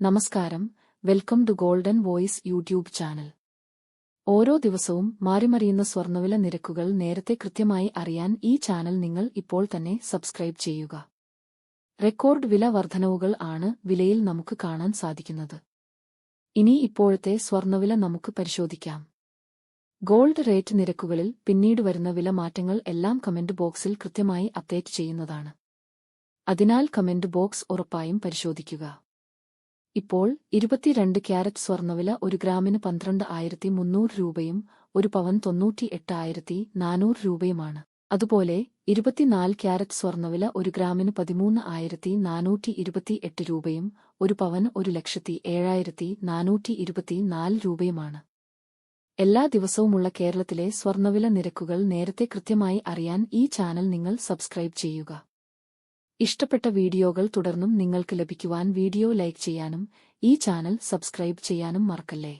നമസ്കാരം. Welcome to golden voice YouTube channel. ഓരോ ദിവസവും മാറിമറിയുന്ന സ്വർണവില നിരക്കുകൾ നേരത്തെ കൃത്യമായി അറിയാൻ ഈ ചാനൽ നിങ്ങൾ ഇപ്പോൾ തന്നെ സബ്സ്ക്രൈബ് ചെയ്യുക. റെക്കോർഡ് വില വർധനവുകൾ ആണ് വിലയിൽ നമുക്ക് കാണാൻ സാധിക്കുന്നത്. ഇനി ഇപ്പോഴത്തെ സ്വർണവില നമുക്ക് പരിശോധിക്കാം. ഗോൾഡ് റേറ്റ് നിരക്കുകളിൽ പിന്നീട് വരുന്ന വില മാറ്റങ്ങൾ എല്ലാം കമന്റ് ബോക്സിൽ കൃത്യമായി അപ്ഡേറ്റ് ചെയ്യുന്നതാണ്. അതിനാൽ കമന്റ് ബോക്സ് ഉറപ്പായും പരിശോധിക്കുക. ഇപ്പോൾ ഇരുപത്തിരണ്ട് ക്യാരറ്റ് സ്വർണവില ഒരു ഗ്രാമിന് പന്ത്രണ്ട് ആയിരത്തി മുന്നൂറ് രൂപയും ഒരു പവൻ തൊണ്ണൂറ്റി എട്ടായിരത്തി നാനൂറ് രൂപയുമാണ്. അതുപോലെ ഇരുപത്തിനാല് ക്യാരറ്റ് സ്വർണവില ഒരു ഗ്രാമിന് പതിമൂന്ന് ആയിരത്തി നാനൂറ്റി ഇരുപത്തി എട്ട് രൂപയും ഒരു പവൻ ഒരു ലക്ഷത്തി ഏഴായിരത്തി നാനൂറ്റി ഇരുപത്തിനാല് രൂപയുമാണ്. എല്ലാ ദിവസവുമുള്ള കേരളത്തിലെ സ്വർണവില നിരക്കുകൾ നേരത്തെ കൃത്യമായി അറിയാൻ ഈ ചാനൽ നിങ്ങൾ സബ്സ്ക്രൈബ് ചെയ്യുക. ഇഷ്ടപ്പെട്ട വീഡിയോകൾ തുടർന്നും നിങ്ങൾക്ക് ലഭിക്കുവാൻ വീഡിയോ ലൈക്ക് ചെയ്യാനും ഈ ചാനൽ സബ്സ്ക്രൈബ് ചെയ്യാനും മറക്കല്ലേ?